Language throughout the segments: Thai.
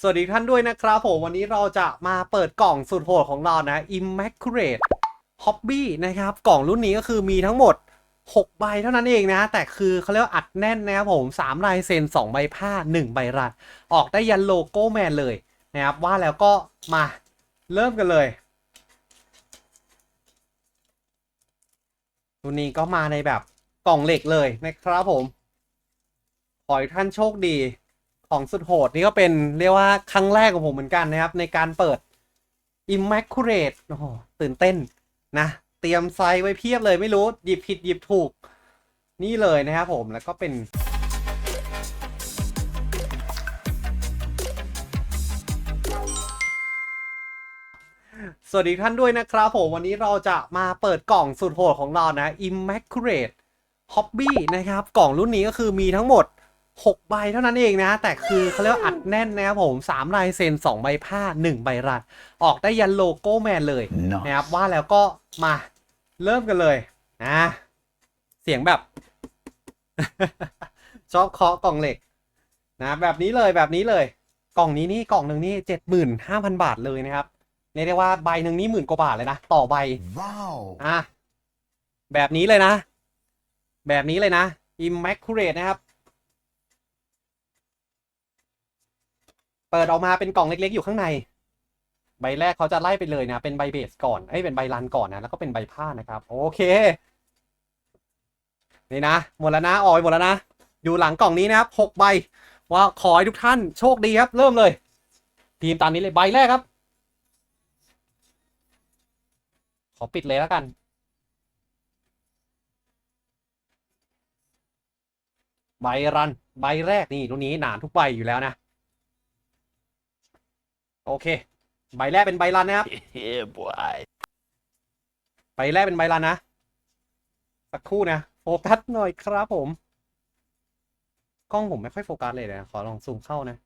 สวัสดีท่านด้วยนะครับผมวันนี้เราจะมาเปิดกล่องสุดโหดของเรานะ Immaculate Hobby นะครับ กล่องรุ่นนี้ก็คือมีทั้งหมด 6 ใบเท่านั้นเองนะ แต่คือเขาเรียกว่าอัดแน่นนะครับผม 3 ลายเซ็น 2 ใบผ้า 1 ใบรัด ออกได้ยันโลโก้แมนเลยนะครับ ว่าแล้วก็มาเริ่มกันเลยรุ่นนี้ก็มาในแบบกล่องเหล็กเลยนะครับผม ขอให้ท่านโชคดี ของสุดโหดนี่ก็เป็นเรียกว่าครั้งแรกของผมเหมือนกันนะครับ ในการเปิด Immaculate โอ้โหตื่นเต้นนะ เตรียมไซส์ไว้เพียบเลยไม่รู้ หยิบผิดหยิบถูก นี่เลยนะครับผมแล้วก็เป็นสวัสดีท่านด้วยนะครับผม วันนี้เราจะมาเปิดกล่องสุดโหดของเรานะ Immaculate Hobby นะครับ กล่องรุ่นนี้ก็คือมีทั้งหมด 6 ใบเท่านั้นเองนะ แต่คือเขาเรียกว่าอัดแน่นนะครับผม 3 ลายเซ็น 2 ใบผ้า 1 ใบรัด ออกได้ยันโลโก้แมนเลย Nice. นะครับ ว่าแล้วก็มาเริ่มกันเลยนะเสียงแบบ ชอบเคาะกล่องเหล็ก นะ แบบนี้เลยแบบนี้เลย กล่องนี้นี่กล่องหนึ่งนี่เจ็ดหมื่นห้าพันบาทเลยนะครับเรียกได้ว่าใบหนึ่งนี่หมื่นกว่าบาทเลยนะ ต่อใบ Wow. อะแบบนี้เลยนะ แบบนี้เลยนะ Immaculate นะครับ เปิดออกมาเป็นกล่องเล็กๆอยู่ข้างใน ใบแรกเขาจะไล่ไปเลยนะ เป็นใบเบสก่อนเอ้ยเป็นใบรันก่อนนะ แล้วก็เป็นใบผ้านะครับ โอเค นี่นะ หมดแล้วนะออกไปหมดแล้วนะ อยู่หลังกล่องนี้นะครับหกใบ ว่าขอให้ทุกท่านโชคดีครับ เริ่มเลย ทีมตามนี้เลยใบแรกครับ ขอปิดเลยแล้วกันใบรัน ใบแรกนี่ตรงนี้หนาทุกใบอยู่แล้วนะ โอเค ใบแรกเป็นใบรันนะครับ Yeah, boy. ใบแรกเป็นใบรันนะ สักครู่นะ โฟกัสหน่อยครับผม กล้องผมไม่ค่อยโฟกัสเลยนะขอลองซูมเข้านะ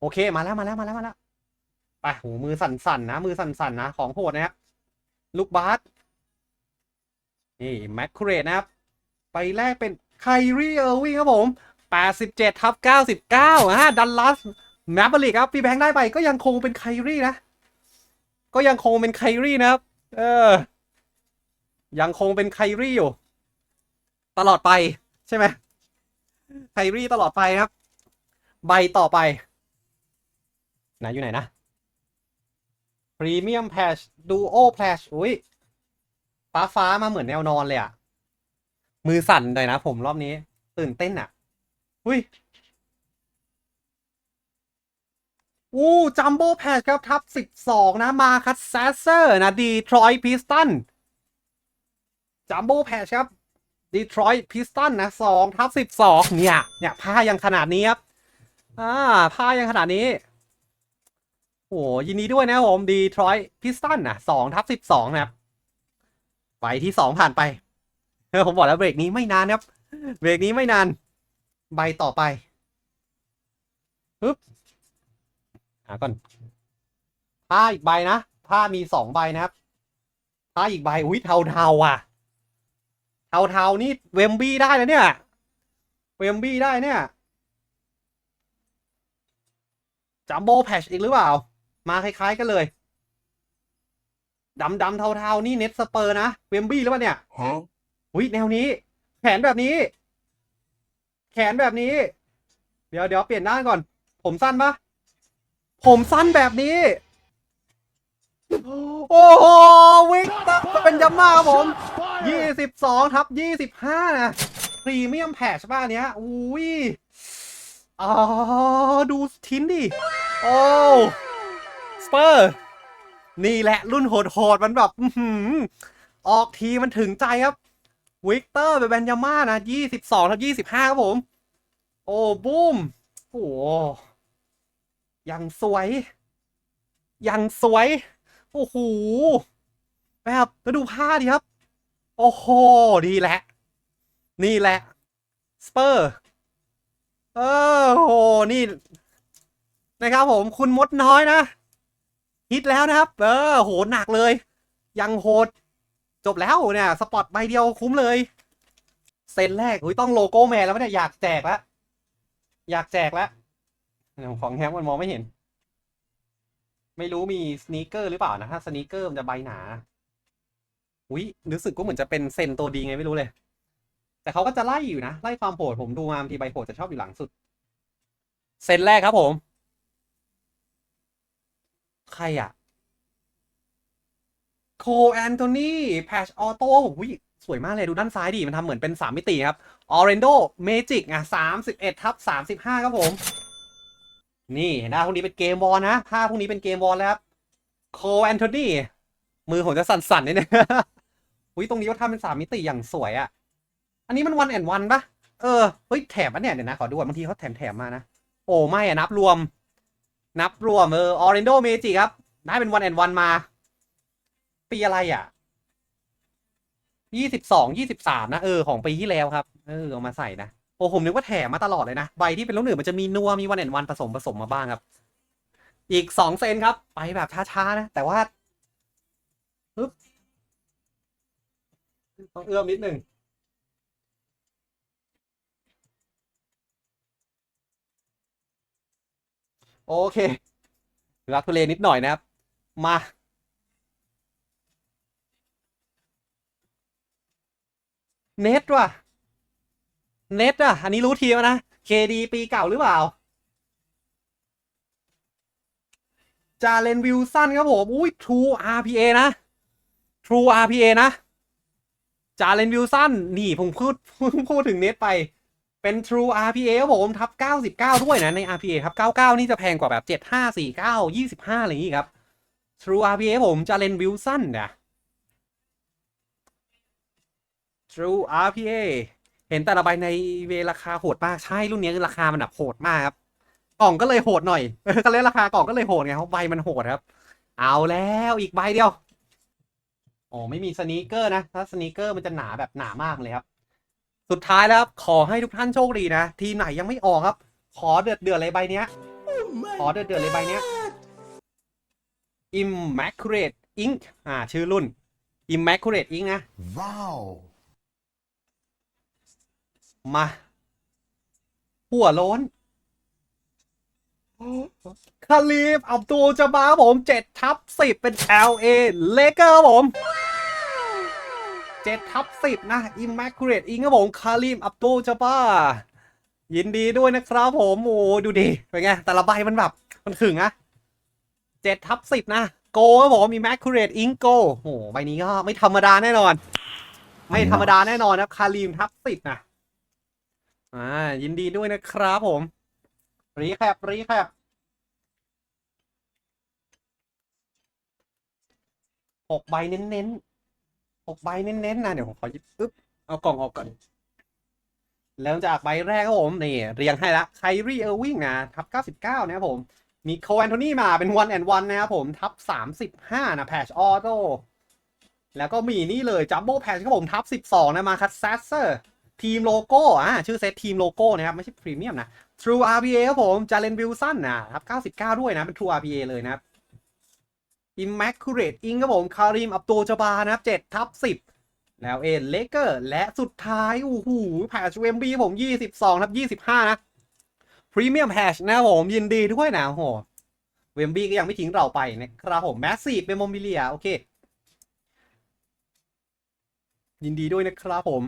โอเค มาแล้วมาแล้วมาแล้วมาแล้ว ไปหูมือสั่นๆนะ มือสั่นๆนะ ของโหดนะครับลูกบาสนี่แมคคูเรตนะครับ ไปแรกเป็นไครีเออร์วิงครับผม 87ทับ99อะดันลัส แมปเปอร์ลิกครับพี่แบงค์ได้ไปก็ยังคงเป็นไครี่นะ ก็ยังคงเป็นไครี่นะครับ เออ ยังคงเป็นไครี่อยู่ ตลอดไปใช่ไหมไครี่ตลอดไปครับ ใบต่อไป ไหนอยู่ไหนนะพรีเมียมแพชดูโอแพชอุ้ยฟ้าฟ้ามาเหมือนแนวนอนเลยอะมือสั่นเลยนะผมรอบนี้ ตื่นเต้นอะอุ้ย อู้จัมโบ้แพชครับทับสิบสองนะ มาคัสแซสเซอร์นะดีทรอยพิสตันจัมโบ้แพชครับดีทรอยพิสตันนะสองทับสิบสองเนี่ย เนี่ยผ้ายังขนาดนี้ครับ อ่าผ้ายังขนาดนี้ โอ้ยินดีด้วยนะผมดีทรอยพิสตันนะสองทับสิบสองนะครับใบที่สองผ่านไปเออผมบอกแล้วเบรกนี้ไม่นานครับ เบรกนี้ไม่นาน ใบต่อไปปึ๊บ หาก่อนผ้าอีกใบนะผ้ามีสองใบนะครับผ้าอีกใบอุ้ยเทาเทาๆอะ เทาเทาๆนี่เวมบี้ได้นะเนี่ยเวมบี้ได้เนี่ยจัมโบ้แพชอีกหรือเปล่า มาคล้าย ๆ กันเลยดำดำๆเทาๆ นี่เน็ตสเปอร์นะ เวมบี้หรือเปล่าเนี่ย Huh? อุ้ยแนวนี้ แขนแบบนี้ แขนแบบนี้ เดี๋ยวเดี๋ยวเปลี่ยนด้านก่อน ผมสั้นปะ ผมสั้นแบบนี้ โอ้โห วิกเตอร์เป็นยัมมาครับผมยี่สิบสองทับยี่สิบห้านะพรีเมียมแพชบ้านเนี้ยอุ้ยอ๋อ ดูทิ้นดิ โอ้สเปอร์ นี่แหละรุ่นโหดๆมันแบบอออกทีมันถึงใจครับ วิกเตอร์เป็นแบนยาม่านะยี่สิบสองทับยี่สิบห้าครับผม โอ้บูมโอ้ อยังสวย อยังสวย โอ้โห แบบแล้วดูผ้าดิครับ โอ้โห ดีแหละ นี่แหละ สเปอร์ เออโอ้โห นี่ นะครับผม คุณมดน้อยนะ ฮิตแล้วนะครับ เออ โห หนักเลย ยังโหด จบแล้วเนี่ย สปอตใบเดียวคุ้มเลย เซนแรก อุ้ยต้องโลโก้แมนแล้วเนี่ย อยากแจกแล้ว อยากแจกแล้ว ของแฮมมันมองไม่เห็น ไม่รู้มีสนีกเกอร์หรือเปล่านะ ถ้าสนีกเกอร์มันจะใบหนาอุ้ยรู้สึกก็เหมือนจะเป็นเซนตัวดีไงไม่รู้เลย แต่เขาก็จะไล่อยู่นะ ไล่ความโหดผมดูมาบางทีใบโหดจะชอบอยู่หลังสุด เซนแรกครับผม ใครอะโคแอนโทนีแพชออโต้อุ้ยสวยมากเลยดูด้านซ้ายดิ มันทำเหมือนเป็นสามมิติครับออเรนโดเมจิกอะสามสิบเอ็ดทับสามสิบห้าครับผม นี่เห็นหน้าพวกนี้เป็นเกมบอลนะภาพพวกนี้เป็นเกมบอลแล้วครับโคแอนโทนีมือผมจะสั่นๆนิดนึงอุ้ยตรงนี้เขาทำเป็นสามมิติอย่างสวยอะอันนี้มันวันแอนวันปะเออเฮ้ยแถมอันเนี่ยเดี๋ยวนะขอดูก่อนบางทีเขาแถมแถมมานะ โอ้ไม่อะนับรวม นับรวมเออออเรนโดเมจิครับได้เป็นวันแอนวันมา ปีอะไรอะยี่สิบสองยี่สิบสามนะเออของปีที่แล้วครับ เออเอามาใส่นะ โอ้ผมนึกว่าแถมมาตลอดเลยนะ ใบที่เป็นลูกหนึ่งมันจะมีนัวมีวันแอนวันผสมผสมมาบ้างครับ อีกสองเซนครับ ไปแบบช้าๆนะ แต่ว่าปึ๊บต้องเอื้อมนิดหนึ่งโอเครักทุเลนิดหน่อยนะครับ มาเน็ตว่ะ เน็ตอะ อันนี้รู้ทีแล้วนะ KD ปีเก่าหรือเปล่า จาเลนวิลสันครับผม อุ้ย True RPA นะ True RPA นะ จาเลนวิลสัน นี่ผมพูดพูดถึงเน็ตไป เป็น True RPA ครับผม ทับ 99 ด้วยนะ ใน RPA ทับ 99 นี่จะแพงกว่าแบบ 75 49 25 อะไรอย่างนี้ครับ True RPA ผม จาเลนวิลสันนะ True RPA เห็นแต่ละใบในเวราคาโหดมากใช่รุ่นนี้คือราคามันแบบโหดมากครับกล่องก็เลยโหดหน่อยก็เลยราคากล่องก็เลยโหดไงเพราะใบมันโหดครับ เอาแล้วอีกใบเดียวอ๋อไม่มีสนีกเกอร์นะถ้าสนีกเกอร์มันจะหนาแบบหนามากเลยครับ สุดท้ายแล้วครับขอให้ทุกท่านโชคดีนะทีมไหนยังไม่ออกครับ ขอเดือดเดือดเลยใบเนี้ยขอเดือดเดือดเลยใบเนี้ย Immaculate Ink อ่าชื่อรุ่น Immaculate Ink นะ Wow. มา หัวโล้นคาลีฟอับตูจะมาผมเจ็ดทับสิบเป็น LA เลเกอร์ครับผมเจ็ดทับสิบนะ Immaculate Ink ครับผมคาลีฟอับตูจะมายินดีด้วยนะครับผมโอ้ดูดิเป็นไง แต่ละใบมันแบบ มันขึงอะเจ็ดทับสิบนะ โกครับผม Immaculate Ink Go โอ้ใบนี้ก็ไม่ธรรมดาแน่นอน ไม่ธรรมดาแน่นอนครับคาลีมทับสิบนะ อ่า ยินดีด้วยนะครับผม รีแคปรีแคปหกใบเน้นๆหกใบเน้นๆนะเดี๋ยวผมขอหยิบปึ๊บเอากล่องออกก่อนแล้วจากใบแรกครับผม นี่ เรียงให้ละไครีเออร์วิงนะ ทับเก้าสิบเก้านะครับผม มีโคแอนโทนีมาเป็นวันแอนวันนะครับผม ทับสามสิบห้านะแพชออโต้แล้วก็มีนี่เลยจัมโบ้แพชครับผม ทับสิบสองนะมาคัสซัสเซอร์ ทีมโลโก้อ่าชื่อเซตทีมโลโก้นะครับ ไม่ใช่พรีเมียมนะ True RPA ครับผมจาเลนวิลสันนะครับ99 ด้วยนะ เป็น True RPA เลยนะครับ Immaculate Ink ครับผมคาริมอับตูจบานะครับ7ทับ10แล้วเอ็นเลเกอร์และสุดท้ายโอ้โหแพชเวมบีผม 22ทับ 25 นะพรีเมียมแพชนะครับผมยินดีด้วยนะโอ้โหเวมบีก็ยังไม่ทิ้งเราไปนะครับผมแมสซีฟเป็นโมบิเลีย โอเค ยินดีด้วยนะครับผม